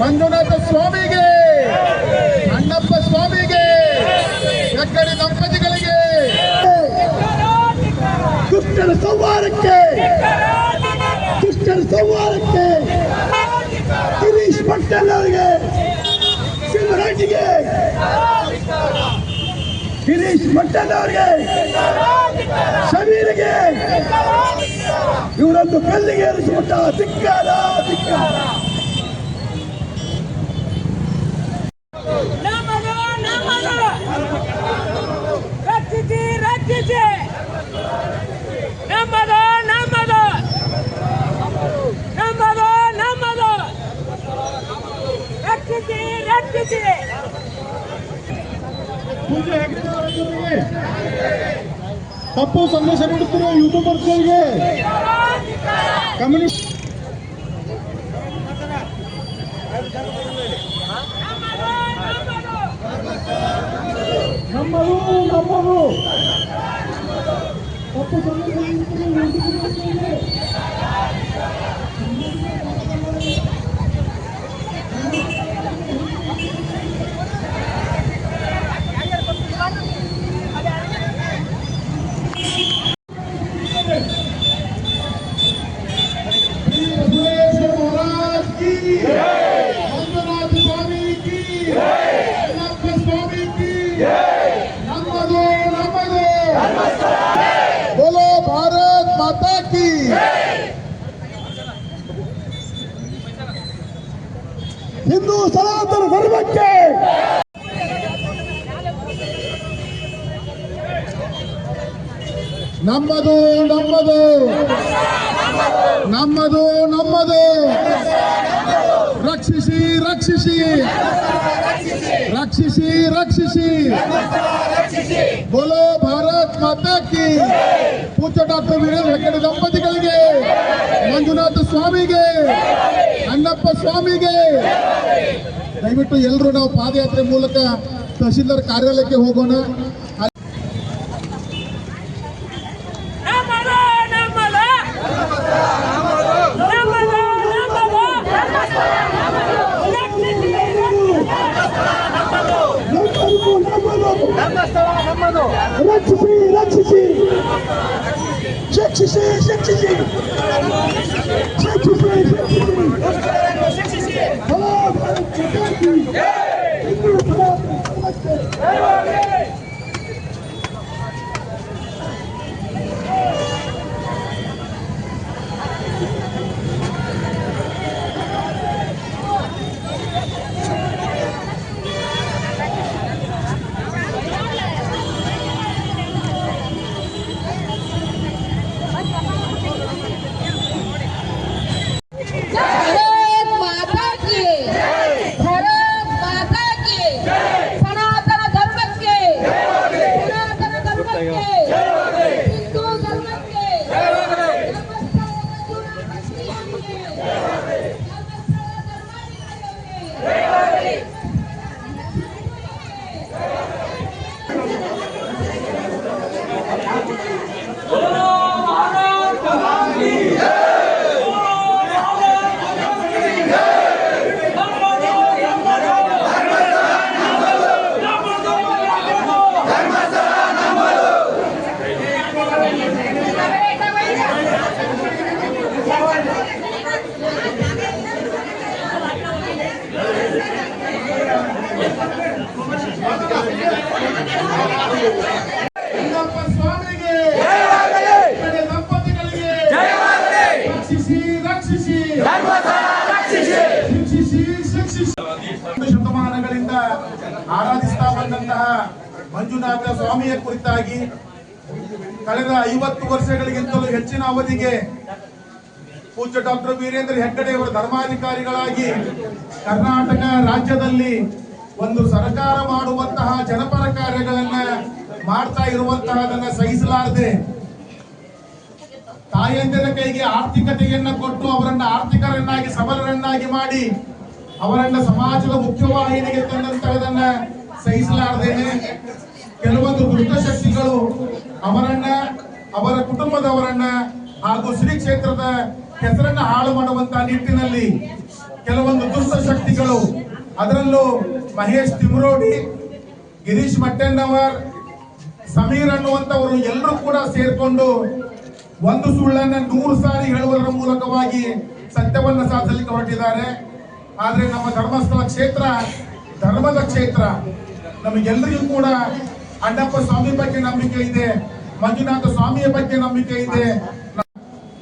ಮಂಜುನಾಥ ಸ್ವಾಮಿಗೆ, ಅಣ್ಣಪ್ಪ ಸ್ವಾಮಿಗೆ ಎಕ್ಕಡಿ ದಂಪತಿಗಳಿಗೆ. ದುಷ್ಟರ ಸೌವಾರಕ್ಕೆ ದುಷ್ಟರ ಸಂವಾರಕ್ಕೆ ಗಿರೀಶ್ ಪಟ್ಟಣ್ ಅವರಿಗೆ ಶಿವರಾಜಿಗೆ ಗಿರೀಶ್ ಪಟ್ಟಣ್ ಅವರಿಗೆ ಶಮೀರಿಗೆ ಇವರೊಂದು ಕಲ್ಲಿಗೆ ಇರಿಸಿಬಿಟ್ಟ ಧಿಕ್ಕಾರ ಧಿಕ್ಕಾರ ನಮ್ಮದು ನಮ್ಮದು ರಕ್ಷಿಸಿ ರಕ್ಷಿಸಿ ನಮ್ಮದು ನಮ್ಮದು ನಮ್ಮದು ನಮ್ಮದು ರಕ್ಷಿಸಿ ರಕ್ಷಿಸಿ ಪೂಜೆ ತಪ್ಪು ಸಂದೇಶ ನೀಡುತ್ತಿರುವ ಯೂಟ್ಯೂಬರ್ಸ್ಗಳಿಗೆ ಕಮ್ಯುನಿಸ್ಟ್ ನಮ್ಮದು ನಮ್ಮದು ತಪ್ಪು ಸಂದೇಶ माता की ಹಿಂದೂ ಸನಾತನ ಧರ್ಮಕ್ಕೆ ನಮ್ಮದು ನಮ್ಮದು ನಮ್ಮದು ನಮ್ಮದು ರಕ್ಷಿಸಿ ರಕ್ಷಿಸಿ ರಕ್ಷಿಸಿ ರಕ್ಷಿಸಿ ಬೋಲೋ ಭಾರತ್ ಮಾತಾ ಕಿ ಪೂಜ್ಯ ಡಾಕ್ಟರ್ ವೀರೇಂದ್ರ ಹೆಗ್ಗಡೆ ದಂಪತಿಗಳಿಗೆ, ಮಂಜುನಾಥ ಸ್ವಾಮಿಗೆ, ಅಣ್ಣಪ್ಪ ಸ್ವಾಮಿಗೆ. ದಯವಿಟ್ಟು ಎಲ್ಲರೂ ನಾವು ಪಾದಯಾತ್ರೆ ಮೂಲಕ ತಹಶೀಲ್ದಾರ್ ಕಾರ್ಯಾಲಯಕ್ಕೆ ಹೋಗೋಣ. 谢谢，谢谢，ಮಂಜುನಾಥ ಸ್ವಾಮಿಯ ಕುರಿತಾಗಿ ಕಳೆದ ಐವತ್ತು ವರ್ಷಗಳಿಗಿಂತಲೂ ಹೆಚ್ಚಿನ ಅವಧಿಗೆ ಪೂಜ್ಯ ಡಾಕ್ಟರ್ ವೀರೇಂದ್ರ ಹೆಗ್ಗಡೆಯವರ ಧರ್ಮಾಧಿಕಾರಿಗಳಾಗಿ ಕರ್ನಾಟಕ ರಾಜ್ಯದಲ್ಲಿ ಒಂದು ಸರ್ಕಾರ ಮಾಡುವಂತಹ ಜನಪರ ಕಾರ್ಯಗಳನ್ನ ಮಾಡ್ತಾ ಇರುವಂತಹದನ್ನ ಸಹಿಸಲಾರದೆ ತಾಯಂದಿರ ಕೈಗೆ ಆರ್ಥಿಕತೆಯನ್ನ ಕೊಟ್ಟು ಅವರನ್ನ ಆರ್ಥಿಕರನ್ನಾಗಿ ಸಬಲರನ್ನಾಗಿ ಮಾಡಿ ಅವರನ್ನ ಸಮಾಜದ ಮುಖ್ಯವಾಹಿನಿಗೆ ತಂದಂತಹದನ್ನ ಸಹಿಸಲಾರದೇನೆ. ಕೆಲವೊಂದು ದುಷ್ಟಶಕ್ತಿಗಳು ಅವರನ್ನ, ಅವರ ಕುಟುಂಬದವರನ್ನ ಹಾಗೂ ಶ್ರೀ ಕ್ಷೇತ್ರದ ಹೆಸರನ್ನ ಹಾಳು ಮಾಡುವಂತ ನಿಟ್ಟಿನಲ್ಲಿ ಕೆಲವೊಂದು ದುಷ್ಟ ಶಕ್ತಿಗಳು. ಅದರಲ್ಲೂ ಮಹೇಶ್ ತಿಮರೋಡಿ, ಗಿರೀಶ್ ಮಟ್ಟಣ್ಣವರ್, ಸಮೀರ್ ಅನ್ನುವಂತವರು ಎಲ್ಲರೂ ಕೂಡ ಸೇರ್ಕೊಂಡು ಒಂದು ಸುಳ್ಳನ್ನ ನೂರು ಸಾರಿ ಹೇಳುವುದರ ಮೂಲಕವಾಗಿ ಸತ್ಯವನ್ನ ಸಾಧಿಸಲಿಕ್ಕೆ ಹೊರಟಿದ್ದಾರೆ. ಆದ್ರೆ ನಮ್ಮ ಧರ್ಮಸ್ಥಳ ಕ್ಷೇತ್ರ, ಧರ್ಮದ ಕ್ಷೇತ್ರ ನಮಗೆಲ್ಲರಿಗೂ ಕೂಡ ಅಣ್ಣಪ್ಪ ಸ್ವಾಮಿ ಬಗ್ಗೆ ನಂಬಿಕೆ ಇದೆ, ಮಂಜುನಾಥ ಸ್ವಾಮಿಯ ಬಗ್ಗೆ ನಂಬಿಕೆ ಇದೆ.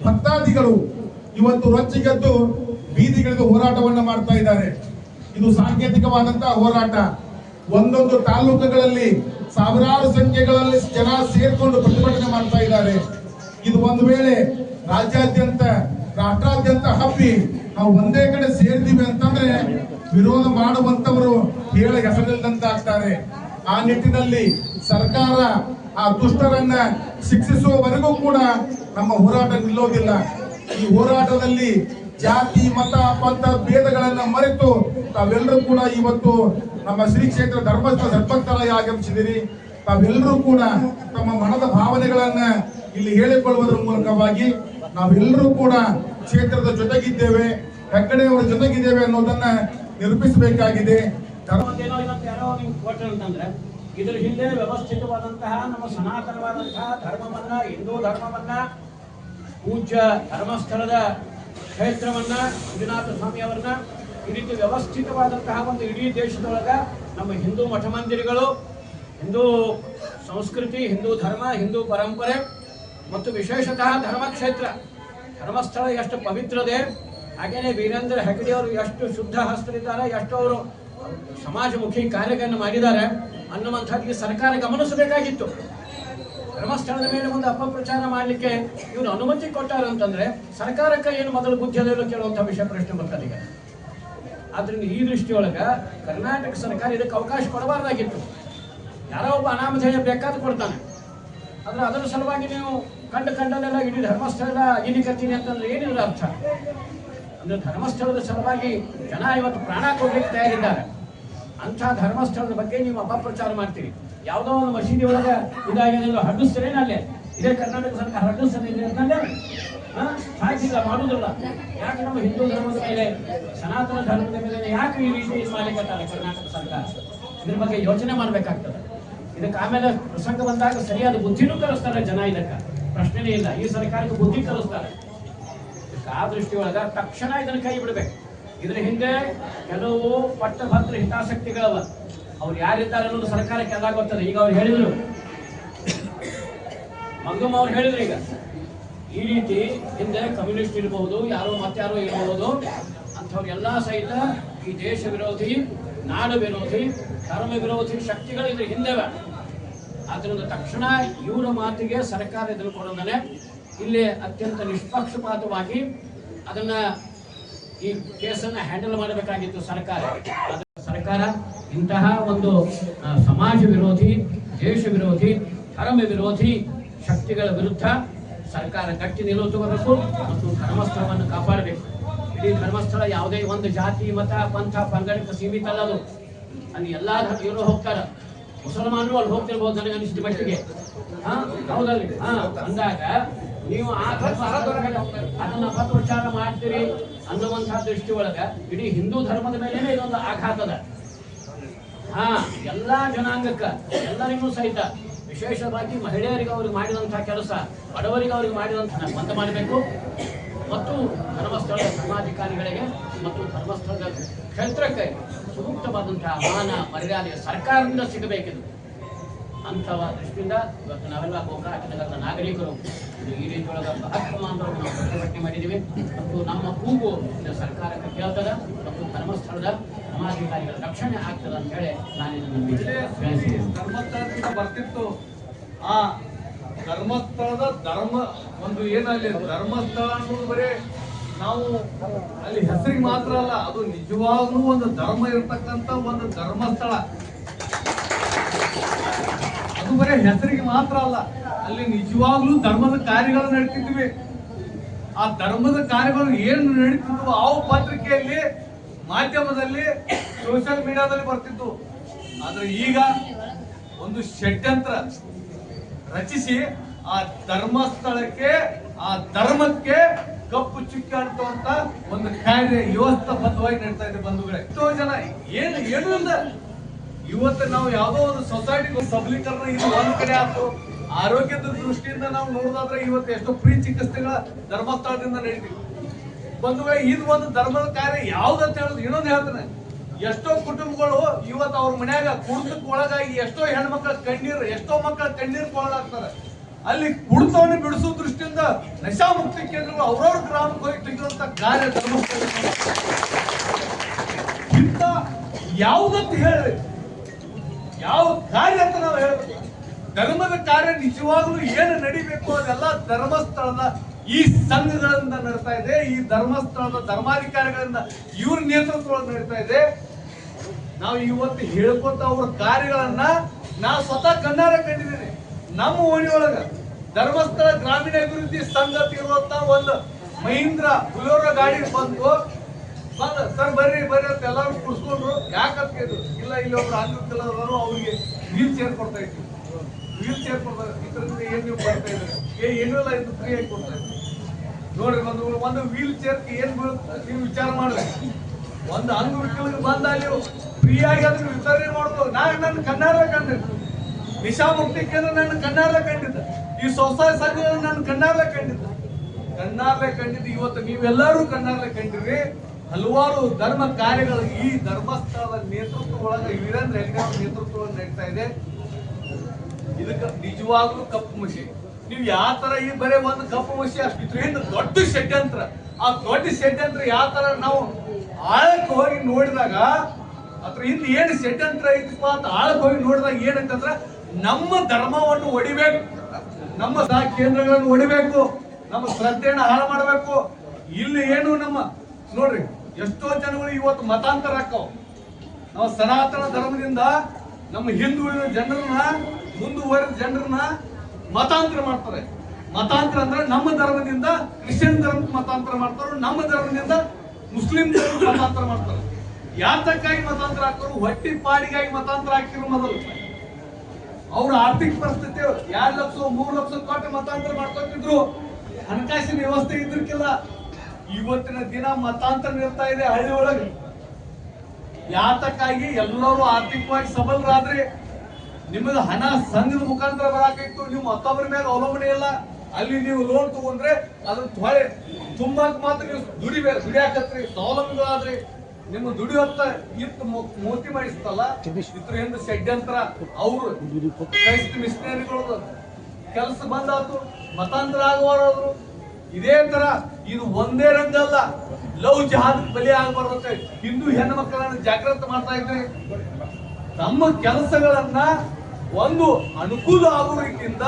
ಭಕ್ತಾದಿಗಳು ಇವತ್ತು ರೊಚ್ಚಿಗೆದ್ದು ಬೀದಿಗಳಿಗೆ ಹೋರಾಟವನ್ನ ಮಾಡ್ತಾ ಇದ್ದಾರೆ. ಇದು ಸಾಂಕೇತಿಕವಾದಂತ ಹೋರಾಟ. ಒಂದೊಂದು ತಾಲೂಕುಗಳಲ್ಲಿ ಸಾವಿರಾರು ಸಂಖ್ಯೆಗಳಲ್ಲಿ ಜನ ಸೇರ್ಕೊಂಡು ಪ್ರತಿಭಟನೆ ಮಾಡ್ತಾ ಇದ್ದಾರೆ. ಇದು ಒಂದು ವೇಳೆ ರಾಜ್ಯಾದ್ಯಂತ, ರಾಷ್ಟ್ರಾದ್ಯಂತ ಹಬ್ಬಿ ನಾವು ಒಂದೇ ಕಡೆ ಸೇರ್ತೀವಿ ಅಂತಂದ್ರೆ ವಿರೋಧ ಮಾಡುವಂತವರು ಹೇಳ ಹೆಸರಿಲ್ಲದಂತ ಆಗ್ತಾರೆ ಆ ನಿಟ್ಟಿನಲ್ಲಿ ಸರ್ಕಾರ ಆ ದುಷ್ಟರನ್ನ ಶಿಕ್ಷಿಸುವವರೆಗೂ ಕೂಡ ನಮ್ಮ ಹೋರಾಟ ನಿಲ್ಲೋದಿಲ್ಲ. ಈ ಹೋರಾಟದಲ್ಲಿ ಜಾತಿ, ಮತ, ಪಂಥ ಭೇದಗಳನ್ನ ಮರೆತು ತಾವೆಲ್ಲರೂ ಕೂಡ ಇವತ್ತು ನಮ್ಮ ಶ್ರೀ ಕ್ಷೇತ್ರ ಧರ್ಮಸ್ಥಳ ಸದ್ಭಕ್ತರಾಗಿ ಆಗಮಿಸಿದಿರಿ ತಾವೆಲ್ಲರೂ ಕೂಡ ತಮ್ಮ ಮನದ ಭಾವನೆಗಳನ್ನ ಇಲ್ಲಿ ಹೇಳಿಕೊಳ್ಳುವುದರ ಮೂಲಕವಾಗಿ ನಾವೆಲ್ಲರೂ ಕೂಡ ಕ್ಷೇತ್ರದ ಜೊತೆಗಿದ್ದೇವೆ, ಹೆಗ್ಗಡೆಯವರ ಜೊತೆಗಿದ್ದೇವೆ ಅನ್ನೋದನ್ನ ನಿರೂಪಿಸಬೇಕಾಗಿದೆ. ಧರ್ಮ ಇವತ್ತು ಯಾರೋ ಅಂತಂದ್ರೆ, ಇದ್ರ ಹಿಂದೆ ವ್ಯವಸ್ಥಿತವಾದಂತಹ ನಮ್ಮ ಸನಾತನವಾದಂತಹ ಧರ್ಮವನ್ನ, ಹಿಂದೂ ಧರ್ಮವನ್ನ, ಪೂಜ್ಯ ಧರ್ಮಸ್ಥಳದ ಕ್ಷೇತ್ರವನ್ನ, ಮಂಜುನಾಥ ಸ್ವಾಮಿಯವರನ್ನ, ಈ ರೀತಿ ವ್ಯವಸ್ಥಿತವಾದಂತಹ ಒಂದು ಇಡೀ ದೇಶದೊಳಗ ನಮ್ಮ ಹಿಂದೂ ಮಠ ಮಂದಿರಗಳು, ಹಿಂದೂ ಸಂಸ್ಕೃತಿ, ಹಿಂದೂ ಧರ್ಮ, ಹಿಂದೂ ಪರಂಪರೆ, ಮತ್ತು ವಿಶೇಷತಃ ಧರ್ಮಕ್ಷೇತ್ರ. ಧರ್ಮಸ್ಥಳ ಎಷ್ಟು ಪವಿತ್ರದೆ, ಹಾಗೇನೆ ವೀರೇಂದ್ರ ಹೆಗಡೆಯವರು ಎಷ್ಟು ಶುದ್ಧ ಹಸ್ತರಿದ್ದಾರೆ ಎಷ್ಟು ಅವರು ಸಮಾಜಮುಖಿ ಕಾರ್ಯಗಳನ್ನು ಮಾಡಿದ್ದಾರೆ ಅನ್ನುವಂಥದ್ದು ಈ ಸರ್ಕಾರ ಗಮನಿಸಬೇಕಾಗಿತ್ತು. ಧರ್ಮಸ್ಥಳದ ಮೇಲೆ ಒಂದು ಅಪಪ್ರಚಾರ ಮಾಡಲಿಕ್ಕೆ ಇವರು ಅನುಮತಿ ಕೊಟ್ಟಾರ ಅಂತಂದ್ರೆ ಸರ್ಕಾರಕ್ಕೆ ಏನು ಮೊದಲು ಬುದ್ಧಿ ಅದೆಲ್ಲ ಕೇಳುವಂಥ ವಿಷಯ ಪ್ರಶ್ನೆ ಬರ್ತದೆ ಈಗ ಆದ್ರಿಂದ ಈ ದೃಷ್ಟಿಯೊಳಗ ಕರ್ನಾಟಕ ಸರ್ಕಾರ ಇದಕ್ಕೆ ಅವಕಾಶ ಕೊಡಬಾರ್ದಾಗಿತ್ತು. ಯಾರೋ ಒಬ್ಬ ಅನಾಮಧೇಯ ಬೇಕಾದ ಕೊಡ್ತಾನೆ. ಆದ್ರೆ ಅದರ ಸಲುವಾಗಿ ನೀವು ಕಂಡು ಕಂಡಲ್ಲೆಲ್ಲ ಇಡೀ ಧರ್ಮಸ್ಥಳ ಇಲಿಕತ್ತೀನಿ ಅಂತಂದ್ರೆ ಏನಿದ್ರ ಅರ್ಥ? ಅಂದ್ರೆ ಧರ್ಮಸ್ಥಳದ ಸಲುವಾಗಿ ಜನ ಇವತ್ತು ಪ್ರಾಣ ಕೊಡ್ಲಿಕ್ಕೆ ತಯಾರಿದ್ದಾರೆ. ಅಂಥ ಧರ್ಮಸ್ಥಳದ ಬಗ್ಗೆ ನೀವು ಅಪಪ್ರಚಾರ ಮಾಡ್ತೀರಿ. ಯಾವುದೋ ಒಂದು ಮಸೀದಿ ಒಳಗೆ ಇದಾಗಿದೆ ಹಡ್ಡಿಸ್ತೀರೇನ ಅಲ್ಲೇ ಇದೇ ಕರ್ನಾಟಕ ಸರ್ಕಾರ ಹಡ್ಡಿಸ್ತಾನೆ? ಸಾಕಿಲ್ಲ ಮಾಡುವುದಿಲ್ಲ. ಯಾಕೆ ನಮ್ಮ ಹಿಂದೂ ಧರ್ಮದ ಮೇಲೆ, ಸನಾತನ ಧರ್ಮದ ಮೇಲೆ ಯಾಕೆ ಈ ರೀತಿ ಮಾಡ್ಲಿಕ್ಕತ್ತಾರೆ ಕರ್ನಾಟಕ ಸರ್ಕಾರ? ಇದ್ರ ಬಗ್ಗೆ ಯೋಚನೆ ಮಾಡ್ಬೇಕಾಗ್ತದೆ. ಇದಕ್ಕೆ ಆಮೇಲೆ ಪ್ರಸಂಗ ಬಂದಾಗ ಸರಿಯಾದ ಬುದ್ಧಿನೂ ಕಲಿಸ್ತಾರೆ ಜನ ಇದಕ್ಕೆ. ಪ್ರಶ್ನೆನೇ ಇಲ್ಲ. ಈ ಸರ್ಕಾರಕ್ಕೆ ಬುದ್ಧಿ ಕಲಿಸ್ತಾರೆ. ಆ ದೃಷ್ಟಿಯೊಳಗ ತಕ್ಷಣ ಇದನ್ನ ಕೈ ಬಿಡಬೇಕು. ಇದ್ರ ಹಿಂದೆ ಕೆಲವು ಪಟ್ಟಭದ್ರ ಹಿತಾಸಕ್ತಿಗಳವ. ಅವ್ರು ಯಾರಿದ್ದಾರೆ ಅನ್ನೋದು ಸರ್ಕಾರಕ್ಕೆ ಎಲ್ಲ ಗೊತ್ತದೆ. ಈಗ ಅವ್ರು ಹೇಳಿದ್ರು. ಮಂಗಮ್ಮ ಅವ್ರು ಹೇಳಿದ್ರು ಈಗ. ಈ ರೀತಿ ಹಿಂದೆ ಕಮ್ಯುನಿಸ್ಟ್ ಇರಬಹುದು ಯಾರೋ ಮತ್ತಾರೋ ಇರಬಹುದು ಎಲ್ಲಾ ಸಹಿತ ಈ ದೇಶ ವಿರೋಧಿ, ನಾಡು ವಿರೋಧಿ, ಧರ್ಮ ವಿರೋಧಿ ಶಕ್ತಿಗಳು ಇದ್ರ ಹಿಂದೆವೆ. ಆದ್ರಿಂದ ತಕ್ಷಣ ಇವರ ಮಾತಿಗೆ ಸರ್ಕಾರ ಇದನ್ನು ಕೊಡೋದನೆ ಇಲ್ಲಿ ಅತ್ಯಂತ ನಿಷ್ಪಕ್ಷಪಾತವಾಗಿ ಅದನ್ನ ಈ ಕೇಸನ್ನ ಹ್ಯಾಂಡಲ್ ಮಾಡಬೇಕಾಗಿತ್ತು ಸರ್ಕಾರ. ಸರ್ಕಾರ ಇಂತಹ ಒಂದು ಸಮಾಜ ವಿರೋಧಿ, ದೇಶ ವಿರೋಧಿ, ಧರ್ಮ ವಿರೋಧಿ ಶಕ್ತಿಗಳ ವಿರುದ್ಧ ಸರ್ಕಾರ ಗಟ್ಟಿ ನಿಲುವು ತಗೋಬೇಕು ಮತ್ತು ಧರ್ಮಸ್ಥಳವನ್ನು ಕಾಪಾಡಬೇಕು. ಇಡೀ ಧರ್ಮಸ್ಥಳ ಯಾವುದೇ ಒಂದು ಜಾತಿ, ಮತ, ಪಂಥ, ಪಂಗಡಕ್ಕೆ ಸೀಮಿತ ಅಲ್ಲ ಅದು. ಅಲ್ಲಿ ಎಲ್ಲಾ ಇವರು ಹೋಗ್ತಾರ. ಮುಸಲ್ಮಾನರು ಅಲ್ಲಿ ಹೋಗ್ತಿರ್ಬೋದು ನನಗೆ ಅನಿಸಿದ ಮಟ್ಟಿಗೆ. ಹಾ, ಹೌದಲ್ರಿ? ಹಾ, ಅಂದಾಗ ನೀವು ಆ ಅದನ್ನ ಅಪಪ್ರಚಾರ ಮಾಡ್ತೀರಿ ಅನ್ನುವಂತಹ ದೃಷ್ಟಿ ಒಳಗ ಇಡೀ ಹಿಂದೂ ಧರ್ಮದ ಮೇಲೆ ಇದೊಂದು ಆಘಾತದ ಹಾ, ಎಲ್ಲಾ ಜನಾಂಗಕ್ಕ, ಎಲ್ಲರಿಗೂ ಸಹಿತ ವಿಶೇಷವಾಗಿ ಮಹಿಳೆಯರಿಗೆ ಅವ್ರಿಗೆ ಮಾಡಿದಂತಹ ಕೆಲಸ, ಬಡವರಿಗೆ ಅವ್ರಿಗೆ ಮಾಡಿದಂತಹ ಬಂದ ಮಾಡಬೇಕು. ಮತ್ತು ಧರ್ಮಸ್ಥಳದ ಧರ್ಮಾಧಿಕಾರಿಗಳಿಗೆ ಮತ್ತು ಧರ್ಮಸ್ಥಳದ ಕ್ಷೇತ್ರಕ್ಕೆ ಸೂಕ್ತವಾದಂತಹ ಮಾನ ಮರ್ಯಾದೆ ಸರ್ಕಾರದಿಂದ ಸಿಗಬೇಕಿದು. ಅಂಥವ ದೃಷ್ಟಿಯಿಂದ ಇವತ್ತು ನಾವೆಲ್ಲ ಗೋಕಾಕಿನಗರದ ನಾಗರಿಕರು ಇದು ಈ ರೀತಿ ಒಳಗ ಹಕ್ಕಮಾನರನ್ನು ನಾವು ಪ್ರತಿಭಟನೆ ಮಾಡಿದ್ದೀವಿ. ಮತ್ತು ನಮ್ಮ ಕೂಗು ಸರ್ಕಾರಕ್ಕೆ ಕೇಳ್ತದ, ಮತ್ತು ಧರ್ಮಸ್ಥಳದ ಧರ್ಮಾಧಿಕಾರಿಗಳ ರಕ್ಷಣೆ ಆಗ್ತದ ಅಂತ ಹೇಳಿ ನಾನು. ಧರ್ಮಸ್ಥಳದಿಂದ ಬರ್ತಿತ್ತು. ಆ ಧರ್ಮಸ್ಥಳದ ಧರ್ಮ ಒಂದು ಏನಲ್ಲಿ ಧರ್ಮಸ್ಥಳ ಅನ್ನೋದು ಬರೀ ನಾವು ಅಲ್ಲಿ ಹೆಸರಿಗೆ ಮಾತ್ರ ಅಲ್ಲ, ಅದು ನಿಜವಾಗ್ಲೂ ಒಂದು ಧರ್ಮ ಇರತಕ್ಕಂತ ಒಂದು ಧರ್ಮಸ್ಥಳ. ಅದು ಬರೀ ಹೆಸರಿಗೆ ಮಾತ್ರ ಅಲ್ಲ. ಅಲ್ಲಿ ನಿಜವಾಗ್ಲೂ ಧರ್ಮದ ಕಾರ್ಯಗಳು ನಡೀತಿದ್ವಿ ಆ ಧರ್ಮದ ಕಾರ್ಯಗಳು ಏನು ನಡೀತಿದ್ವು ಆ ಪತ್ರಿಕೆಯಲ್ಲಿ, ಮಾಧ್ಯಮದಲ್ಲಿ ಸೋಷಿಯಲ್ ಮೀಡಿಯಾದಲ್ಲಿ ಬರ್ತಿತ್ತು ಆದ್ರೆ ಈಗ ಒಂದು ಷಡ್ಯಂತ್ರ ರಚಿಸಿ ಆ ಧರ್ಮಸ್ಥಳಕ್ಕೆ ಆ ಧರ್ಮಕ್ಕೆ ಕಪ್ಪು ಚುಕ್ಕಿ ಅಂತ ಒಂದು ಕಾರ್ಯ ಬದ್ಧವಾಗಿ ನಡೀತಾ ಇದೆ ಬಂಧುಗಳೇ. ಎಷ್ಟೋ ಜನ ಏನು ಏನು ಇಲ್ಲ ಇವತ್ತು ನಾವು ಯಾವುದೋ ಒಂದು ಸೊಸೈಟಿ ಸಬಲೀಕರಣ ಇದು ಒಂದು ಕಡೆ ಆಯ್ತು ಆರೋಗ್ಯದ ದೃಷ್ಟಿಯಿಂದ ನಾವು ನೋಡೋದಾದ್ರೆ ಇವತ್ತು ಎಷ್ಟೋ ಫ್ರೀ ಚಿಕಿತ್ಸೆಗಳ ಧರ್ಮಸ್ಥಳದಿಂದ ನಡೀತೀವಿ ಬಂದು ಇದು ಒಂದು ಧರ್ಮದ ಕಾರ್ಯ ಯಾವ್ದಂತ ಹೇಳುದು ಇನ್ನೊಂದು ಹೇಳ್ತಾನೆ. ಎಷ್ಟೋ ಕುಟುಂಬಗಳು ಇವತ್ತು ಅವ್ರ ಮನ್ಯಾಗ ಕುಡಿತಕ್ಕೆ ಒಳಗಾಗಿ ಎಷ್ಟೋ ಹೆಣ್ಮಕ್ಳ ಕಣ್ಣೀರು, ಎಷ್ಟೋ ಮಕ್ಕಳ ಕಣ್ಣೀರು ಒಳಗಾಗ್ತಾರೆ ಅಲ್ಲಿ ಕುಡಿತವನ್ನು ಬಿಡಿಸೋ ದೃಷ್ಟಿಯಿಂದ ನಶಾ ಮುಕ್ತಿ ಕೇಂದ್ರಗಳು ಅವ್ರವ್ರ ಗ್ರಾಮಕ್ಕೆ ಹೋಗಿ ತೆಗೆದಂತ ಕಾರ್ಯ ಧರ್ಮಸ್ಥಳ ಇಂಥ ಯಾವ್ದಂತ ಹೇಳ್ರಿ ಯಾವ ಕಾರ್ಯ ಅಂತ ನಾವು ಹೇಳ್ಬೇಕು. ಧರ್ಮದ ಕಾರ್ಯ ನಿಜವಾಗ್ಲೂ ಏನು ನಡಿಬೇಕು ಅದೆಲ್ಲ ಧರ್ಮಸ್ಥಳದ ಈ ಸಂಘಗಳಿಂದ ನಡೀತಾ ಇದೆ, ಈ ಧರ್ಮಸ್ಥಳದ ಧರ್ಮಾಧಿಕಾರಿಗಳಿಂದ ಇವ್ರ ನೇತೃತ್ವದಲ್ಲಿ ನಡೀತಾ ಇದೆ. ನಾವು ಇವತ್ತು ಹೇಳ್ಕೊತ ಅವ್ರ ಕಾರ್ಯಗಳನ್ನ ನಾವು ಸ್ವತಃ ಕಣ್ಣಾರ ಕಂಡಿದ್ದೀನಿ ನಮ್ಮ ಓಣಿಯೊಳಗ ಧರ್ಮಸ್ಥಳ ಗ್ರಾಮೀಣ ಅಭಿವೃದ್ಧಿ ಸಂಘ ಇರುವಂತ ಒಂದು ಮಹೀಂದ್ರ ಬುಲೋರ ಗಾಡಿ ಬಂದು ಬಂದ, ಸರ್, ಬರ್ರಿ ಬರ್ರಿ ಅಂತ ಎಲ್ಲರೂ ಕುಡ್ಸ್ಕೊಂಡ್ರು. ಯಾಕಂತ ಕೇಳಿದ್ರು. ಇಲ್ಲ, ಇಲ್ಲಿ ಒಬ್ರು ಅಂಗವಿಕಲರು ಅವ್ರಿಗೆ ವೀಲ್ ಚೇರ್ ಕೊಡ್ತಾ ಇದ್ವಿ. ವೀಲ್ ಚೇರ್ ಕೊಡ್ತಾರೆ ಇದ್ರಿಂದ ಏನ್ ನೀವು ಬರ್ತಾ ಇದ್ರೆ ಏ, ಏನೂ ಇಲ್ಲ, ಇದು ಫ್ರೀ ಆಗಿ ಕೊಡ್ತಾ ನೋಡ್ರಿ, ಒಂದು ಒಂದು ವೀಲ್ ಚೇರ್ ಏನ್ ಬೀಳುತ್ತೆ ನೀವು ವಿಚಾರ ಮಾಡ್ರಿ. ಒಂದು ಅಂಗವಿಕಲಿಗೆ ಬಂದ ಫ್ರೀ ಆಗಿ ಅದನ್ನು ವಿತರಣೆ ಮಾಡ್ಬೋದು. ನಾನು ನನ್ನ ಕಣ್ಣಾರ ಕಂಡಿದ್ದೆ. ನಿಶಾ ಮುಕ್ತಿ ಕೇಂದ್ರ ನನ್ನ ಕಣ್ಣಾರ ಕಂಡಿದ್ದೆ. ಈ ಸೊಸಾಯ ಸಂಘ ನನ್ನ ಕಣ್ಣಾರ ಕಂಡಿದ್ದೆ. ಕಣ್ಣಾರ್ಲೆ ಕಂಡಿದ್ದು ಇವತ್ತು ನೀವೆಲ್ಲರೂ ಕಣ್ಣಾರ್ಲೆ ಕಂಡಿರಿ. ಹಲವಾರು ಧರ್ಮ ಕಾರ್ಯಗಳು ಈ ಧರ್ಮಸ್ಥಳದ ನೇತೃತ್ವ ಒಳಗೆ ವೀರೇಂದ್ರ ಹೆಗ್ಗಾವ್ ನೇತೃತ್ವ ನಡೀತಾ ಇದೆ. ಇದಕ್ಕೆ ನಿಜವಾಗ್ಲೂ ಕಪ್ಪು ಮಸಿ ನೀವು ಯಾವ ತರ ಈ ಬರೇ ಒಂದು ಕಪ್ಪು ಮಸಿ ಅಷ್ಟು ಹಿಂದೆ ದೊಡ್ಡ ಷಡ್ಯಂತ್ರ ಆ ದೊಡ್ಡ ಷಡ್ಯಂತ್ರ ಯಾವ ತರ ನಾವು ಆಳಕ್ಕೆ ಹೋಗಿ ನೋಡಿದಾಗ, ಅದ್ರ ಹಿಂದೆ ಏನು ಷಡ್ಯಂತ್ರ ಐತಿಪ್ಪ ಅಂತ ಆಳಕ್ಕೆ ಹೋಗಿ ನೋಡಿದಾಗ ಏನಂತಂದ್ರ, ನಮ್ಮ ಧರ್ಮವನ್ನು ಹೊಡಿಬೇಕು ನಮ್ಮ ಕೇಂದ್ರಗಳನ್ನು ಹೊಡಿಬೇಕು ನಮ್ಮ ಶ್ರದ್ಧೆಯನ್ನು ಹಾಳು ಮಾಡಬೇಕು. ಇಲ್ಲಿ ಏನು ನಮ್ಮ, ನೋಡ್ರಿ, ಎಷ್ಟೋ ಜನಗಳು ಇವತ್ತು ಮತಾಂತರ ಹಾಕವ್ ನಾವು ಸನಾತನ ಧರ್ಮದಿಂದ ನಮ್ಮ ಹಿಂದುಳಿದ ಜನರನ್ನ ಮುಂದುವರೆದ ಜನರನ್ನ ಮತಾಂತರ ಮಾಡ್ತಾರೆ. ಮತಾಂತರ ಅಂದ್ರೆ ನಮ್ಮ ಧರ್ಮದಿಂದ ಕ್ರಿಶ್ಚಿಯನ್ ಧರ್ಮಕ್ಕೆ ಮತಾಂತರ ಮಾಡ್ತಾರೆ, ನಮ್ಮ ಧರ್ಮದಿಂದ ಮುಸ್ಲಿಂ ಧರ್ಮಕ್ಕೆ ಮತಾಂತರ ಮಾಡ್ತಾರೆ. ಯಾತಕ್ಕಾಗಿ ಮತಾಂತರ ಹಾಕೋರು? ಹೊಟ್ಟಿ ಪಾಡಿಗಾಗಿ ಮತಾಂತರ ಹಾಕಿರೋ ಮೊದಲು. ಅವ್ರ ಆರ್ಥಿಕ ಪರಿಸ್ಥಿತಿ ಎರಡು ಲಕ್ಷ, ಮೂರು ಲಕ್ಷ ಕೊಟ್ಟು ಮತಾಂತರ ಮಾಡ್ಕೊತಿದ್ರು. ಹಣಕಾಸಿನ ವ್ಯವಸ್ಥೆ ಇದ್ರಕ್ಕಿಲ್ಲ ಇವತ್ತಿನ ದಿನ ಮತಾಂತರ ನಿರ್ತಾ ಇದೆ ಹಳ್ಳಿ ಒಳಗೆ. ಯಾತಕ್ಕಾಗಿ? ಎಲ್ಲರೂ ಆರ್ಥಿಕವಾಗಿ ಸಬಲರಾದ್ರಿ ನಿಮಗೆ ಹಣ ಸಂಘದ ಮುಖಾಂತರ ಬರಾಕಿತ್ತು ನೀವು ಮತ್ತೊಬ್ಬರ ಮೇಲೆ ಅವಲಂಬನೆ ಇಲ್ಲ. ಅಲ್ಲಿ ನೀವು ಲೋನ್ ತಗೊಂಡ್ರೆ ಅದನ್ನ ತೊಳೆ ತುಂಬಾಕ್ ಮಾತ್ರ ನೀವು ದುಡಿಬೇಕು ದುಡಿಯಾಕತ್ರಿ, ಸ್ವಾವಲಂಬಿಗಳಾದ್ರಿ. ನಿಮ್ಮ ದುಡಿಯುವಂತ ಇತ್ತು ಮೂರ್ತಿ ಮಾಡಿಸ್ತಲ್ಲ ಹಿಂದೆ ಷಡ್ಯಂತ್ರ ಅವರು ಕ್ರೈಸ್ತ ಮಿಷನರಿಗಳು ಕೆಲಸ ಬಂದಾತು ಮತಾಂತರ ಆಗುವವರು ಇದೇ ತರ ಇದು ಒಂದೇ ರಂಗ ಅಲ್ಲ ಲವ್ ಜಹಾದ್ ಬಲಿ ಆಗಬಾರ್ದಂತೆ. ಹಿಂದೂ ಹೆಣ್ಣು ಮಕ್ಕಳನ್ನು ಜಾಗೃತ ಮಾಡ್ತಾ ಇದ್ರಿ ತಮ್ಮ ಕೆಲಸಗಳನ್ನ ಒಂದು ಅನುಕೂಲ ಆಗುವುದಕ್ಕಿಂತ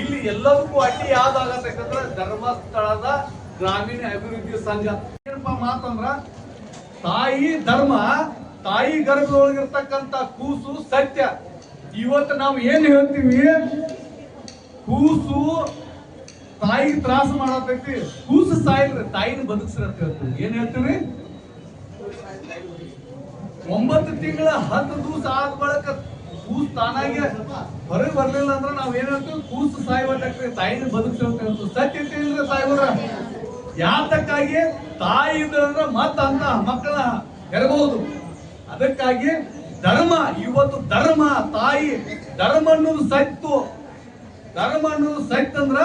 ಇಲ್ಲಿ ಎಲ್ಲದಕ್ಕೂ ಅಡ್ಡಿ ಯಾವ್ದಾಗತ್ತಂದ್ರೆ ಧರ್ಮಸ್ಥಳದ ಗ್ರಾಮೀಣ ಅಭಿವೃದ್ಧಿ ಸಂಘ. ಏನಪ್ಪ ಮಾತಂದ್ರ, ತಾಯಿ ಧರ್ಮ, ತಾಯಿ ಗರ್ಭದೊಳಗಿರ್ತಕ್ಕಂತ ಕೂಸು ಸತ್ಯ. ಇವತ್ತು ನಾವು ಏನ್ ಹೇಳ್ತೀವಿ? ಕೂಸು ತಾಯಿ ತ್ರಾಸ ಮಾಡತೈತಿ. ಕೂಸು ಸಾಯಿದ್ರೆ ತಾಯಿನ ಬದುಕ್ಸ್ರಿ ಅಂತ ಹೇಳ್ತೀವಿ. ಏನ್ ಹೇಳ್ತೀವಿ? ಒಂಬತ್ತು ತಿಂಗಳ ಹತ್ತು ದಿವಸ ಆದ ಬಳಿಕ ಕೂಸು ತಾನಾಗೆ ಹೊರಗೆ ಬರ್ಲಿಲ್ಲ ಅಂದ್ರೆ ನಾವ್ ಏನ್ ಹೇಳ್ತೀವಿ? ಕೂಸು ಸಾಯ್ಬೇಕಾಗ್ತದೆ ತಾಯಿನ ಬದುಕ್ಸಿ ಅಂತ ಹೇಳ್ತೀವಿ. ಸತ್ಯ ತಿಳಿದ್ರೆ ಸಾಯ್ಬೋರ ಯಾತಕ್ಕಾಗಿ? ತಾಯಿ ಇದ್ರೆ ಮತ್ತ ಅಂತ ಮಕ್ಕಳ ಹೆರಬಹುದು. ಅದಕ್ಕಾಗಿ ಧರ್ಮ, ಇವತ್ತು ಧರ್ಮ, ತಾಯಿ, ಧರ್ಮ ಅನ್ನೋದು ಸತ್ತು. ಧರ್ಮ ಅನ್ನೋದು ಸತ್ಯ ಅಂದ್ರ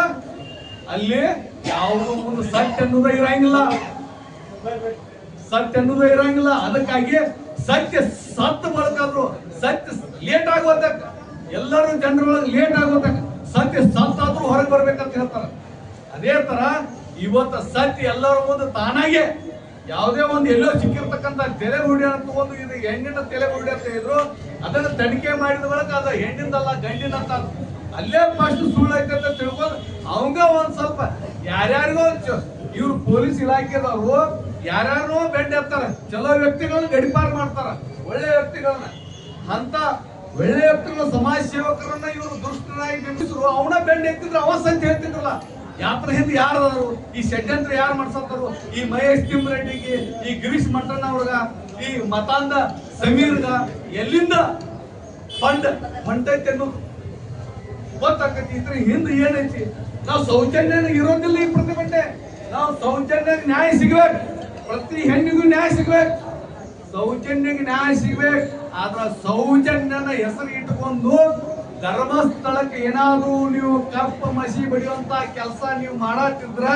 ಅಲ್ಲಿ ಯಾವುದೋ ಒಂದು ಸತ್ಯ ಅನ್ನೋದೇ ಇರಂಗಿಲ್ಲ. ಸತ್ಯ ಅನ್ನೋದೇ ಇರಂಗಿಲ್ಲ. ಅದಕ್ಕಾಗಿ ಸತ್ಯ ಸತ್ತು ಬಳಕಾದ್ರು, ಸತ್ಯ ಲೇಟ್ ಆಗೋತಕ್ಕ ಎಲ್ಲರೂ ಜನರೊಳಗೆ ಲೇಟ್ ಆಗೋತಕ್ಕ ಸತ್ಯ ಸತ್ತಾದ್ರೂ ಹೊರಗೆ ಬರ್ಬೇಕಂತ ಹೇಳ್ತಾರ. ಅದೇ ತರ ಇವತ್ತ ಸತ್ಯ ಎಲ್ಲರ ಮುಂದೆ ತಾನಾಗೆ ಯಾವುದೇ ಒಂದು ಎಲ್ಲೋ ಸಿಕ್ಕಿರ್ತಕ್ಕಂಥ ತೆಲೆ ಹುಡಿ ಅಂತ ಒಂದು ಇದು ಹೆಣ್ಣಿನ ತೆಲೆ ಹುಡಿ ಅಂತ ಇದ್ರು ಅದನ್ನು ತನಿಖೆ ಮಾಡಿದ ಬಳಿಕ ಅದು ಹೆಣ್ಣಿಂದಲ್ಲ, ಗಂಡಿನ ಅಂತ ಅಲ್ಲೇ ಫಸ್ಟ್ ಸುಳ್ಳು ಐತೆ ಅಂತ ತಿಳ್ಕೊಂಡು ಅವಂಗ ಒಂದ್ ಸ್ವಲ್ಪ ಯಾರ್ಯಾರಿಗೋ ಇವ್ರು ಪೊಲೀಸ್ ಇಲಾಖೆದವರು ಯಾರ್ಯಾರೋ ಬೆಂಡ್ ಎತ್ತಾರ. ಚಲೋ ವ್ಯಕ್ತಿಗಳನ್ನ ಗಡಿಪಾರು ಮಾಡ್ತಾರ. ಒಳ್ಳೆ ವ್ಯಕ್ತಿಗಳನ್ನ. ಅಂತ ಒಳ್ಳೆಯ ಸಮಾಜ ಸೇವಕರನ್ನ ಇವರು ದುಷ್ಟರಾಗಿ ಬಿಂಬಿಸಿದ್ರು ಅವನ ಬೆಂಡ್ ಎತ್ತಿದ್ರು, ಅವಸ್ ಅಂತ ಹೇಳ್ತಿದ್ರಲ್ಲ. ಯಾತ್ರ ಹಿಂದೆ ಯಾರು ಈ ಷಡ್ಯಂತ್ರ ಯಾರು ಮಾಡ್ಸತ್ತಾರು ಈ ಮಹೇಶ್ ತಿಮ್ರೆಡ್ಡಿಗೆ, ಈ ಗಿರೀಶ್ ಮಟ್ಟಣ್ಣ ಅವ್ರಗ ಈ ಮತಾಂಧ ಸಮೀರ್ಗ ಎಲ್ಲಿಂದ ಫಂಡ್ ಫಂಡ್ ಅನ್ನೋದು ಗೊತ್ತಾಕತಿ ಇದ್ರ ಹಿಂದೆ ಏನೈತಿ? ನಾವು ಸೌಜನ್ಯನ ಇರೋದಿಲ್ಲ ಈ ಪ್ರತಿಭಟನೆ. ನಾವು ಸೌಜನ್ಯ ನ್ಯಾಯ ಸಿಗ್ಬೇಕು. ಪ್ರತಿ ಹೆಣ್ಣಿಗೂ ನ್ಯಾಯ ಸಿಗ್ಬೇಕು. ಸೌಜನ್ಯಕ್ಕೆ ನ್ಯಾಯ ಸಿಗ್ಬೇಕು. ಆದ್ರ ಸೌಜನ್ಯನ ಹೆಸರು ಇಟ್ಕೊಂಡು ಧರ್ಮಸ್ಥಳಕ್ಕೆ ಏನಾದ್ರೂ ನೀವು ಕಪ್ಪ ಮಸಿ ಬಡಿಯುವಂತ ಕೆಲಸ ನೀವು ಮಾಡತ್ತಿದ್ರ